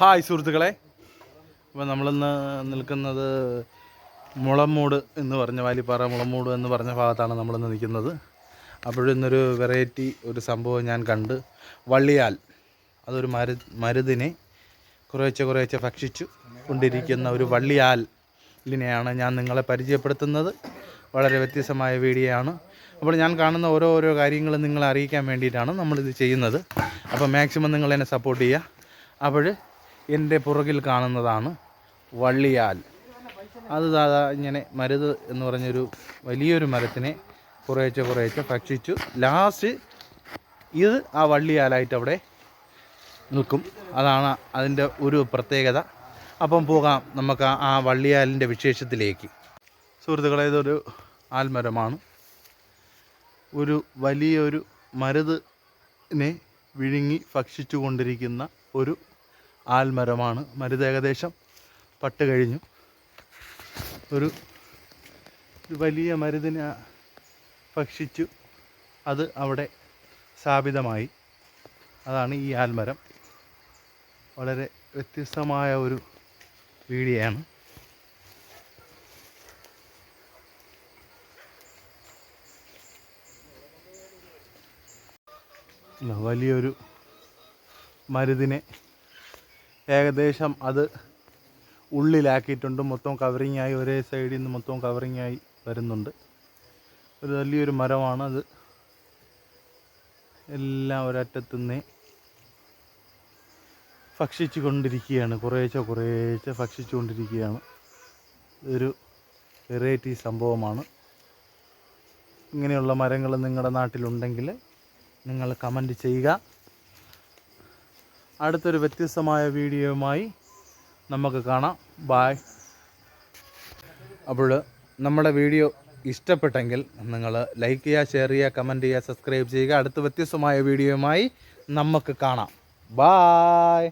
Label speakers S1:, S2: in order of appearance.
S1: Hi സുഹൃത്തുക്കളെ. അപ്പോൾ നമ്മളിന്ന് നിൽക്കുന്നത് മുളമൂട് എന്ന് പറഞ്ഞ വാലിപ്പാറ മുളമൂട് എന്ന് പറഞ്ഞ ഭാഗത്താണ് നമ്മളിന്ന് നിൽക്കുന്നത്. അപ്പോഴിന്നൊരു വെറൈറ്റി ഒരു സംഭവം ഞാൻ കണ്ട് വള്ളിയാൽ അതൊരു മരു മരുതിനെ കുറേശ്ശെ കുറേശ്ശെ ഭക്ഷിച്ചു കൊണ്ടിരിക്കുന്ന ഒരു വള്ളിയാലിനെയാണ് ഞാൻ നിങ്ങളെ പരിചയപ്പെടുത്തുന്നത്. വളരെ വ്യത്യസ്തമായ വീഡിയോ ആണ് അപ്പോൾ ഞാൻ കാണുന്ന ഓരോ ഓരോ കാര്യങ്ങളും നിങ്ങളെ അറിയിക്കാൻ വേണ്ടിയിട്ടാണ് നമ്മളിത് ചെയ്യുന്നത്. അപ്പോൾ മാക്സിമം നിങ്ങൾ എന്നെ സപ്പോർട്ട് ചെയ്യുക. അപ്പോൾ എന്റെ പുറകിൽ കാണുന്നതാണ് വള്ളിയാൽ. അത് ദാദാ ഇങ്ങനെ മരുത് എന്ന് പറഞ്ഞൊരു വലിയൊരു മരത്തിനെ കുറേച്ചെ കുറേച്ചെ ഭക്ഷിച്ചു. ലാസ്റ്റ് ഇത് ആ വള്ളിയാലായിട്ട് അവിടെ നിൽക്കും. അതാണ് അതിന്റെ ഒരു പ്രത്യേകത. അപ്പം പോകാം നമുക്ക് ആ- വള്ളിയാലിന്റെ വിശേഷത്തിലേക്ക്. സുഹൃത്തുക്കളെ ഇതൊരു ആൽമരമാണ്. ഒരു വലിയൊരു മരുതിനെ വിഴുങ്ങി ഭക്ഷിച്ചു കൊണ്ടിരിക്കുന്ന ഒരു ആൽമരമാണ്. മരുത് ഏകദേശം പട്ട് കഴിഞ്ഞു. ഒരു വലിയ മരുതിനെ ഭക്ഷിച്ചു. അത് അവിടെ സ്ഥാപിതമായി. അതാണ് ഈ ആൽമരം. വളരെ വ്യത്യസ്തമായ ഒരു വീഡിയോയാണ് വലിയൊരു മരുതിനെ ഏകദേശം അത് ഉള്ളിലാക്കിയിട്ടുണ്ട്. മൊത്തം കവറിങ് ആയി ഒരേ സൈഡിൽ നിന്ന് മൊത്തം കവറിങ് ആയി വരുന്നുണ്ട്. ഒരു വലിയൊരു മരമാണ് അത്. എല്ലാം ഒരറ്റത്തുനിന്നേ ഭക്ഷിച്ചു കൊണ്ടിരിക്കുകയാണ് കുറേശ്ശെ കുറേശ്ശെ ഭക്ഷിച്ചു കൊണ്ടിരിക്കുകയാണ് ഒരു വെറൈറ്റി സംഭവമാണ്. ഇങ്ങനെയുള്ള മരങ്ങൾ നിങ്ങളുടെ നാട്ടിലുണ്ടെങ്കിൽ നിങ്ങൾ കമന്റ് ചെയ്യുക. അടുത്തൊരു വ്യത്യസ്തമായ വീഡിയോയുമായി നമുക്ക് കാണാം. ബായ് അപ്പോൾ നമ്മുടെ വീഡിയോ ഇഷ്ടപ്പെട്ടെങ്കിൽ നിങ്ങൾ ലൈക്ക് ചെയ്യുക ഷെയർ ചെയ്യുക കമന്റ് ചെയ്യുക സബ്സ്ക്രൈബ് ചെയ്യുക. അടുത്ത വ്യത്യസ്തമായ വീഡിയോയുമായി നമുക്ക് കാണാം. ബായ്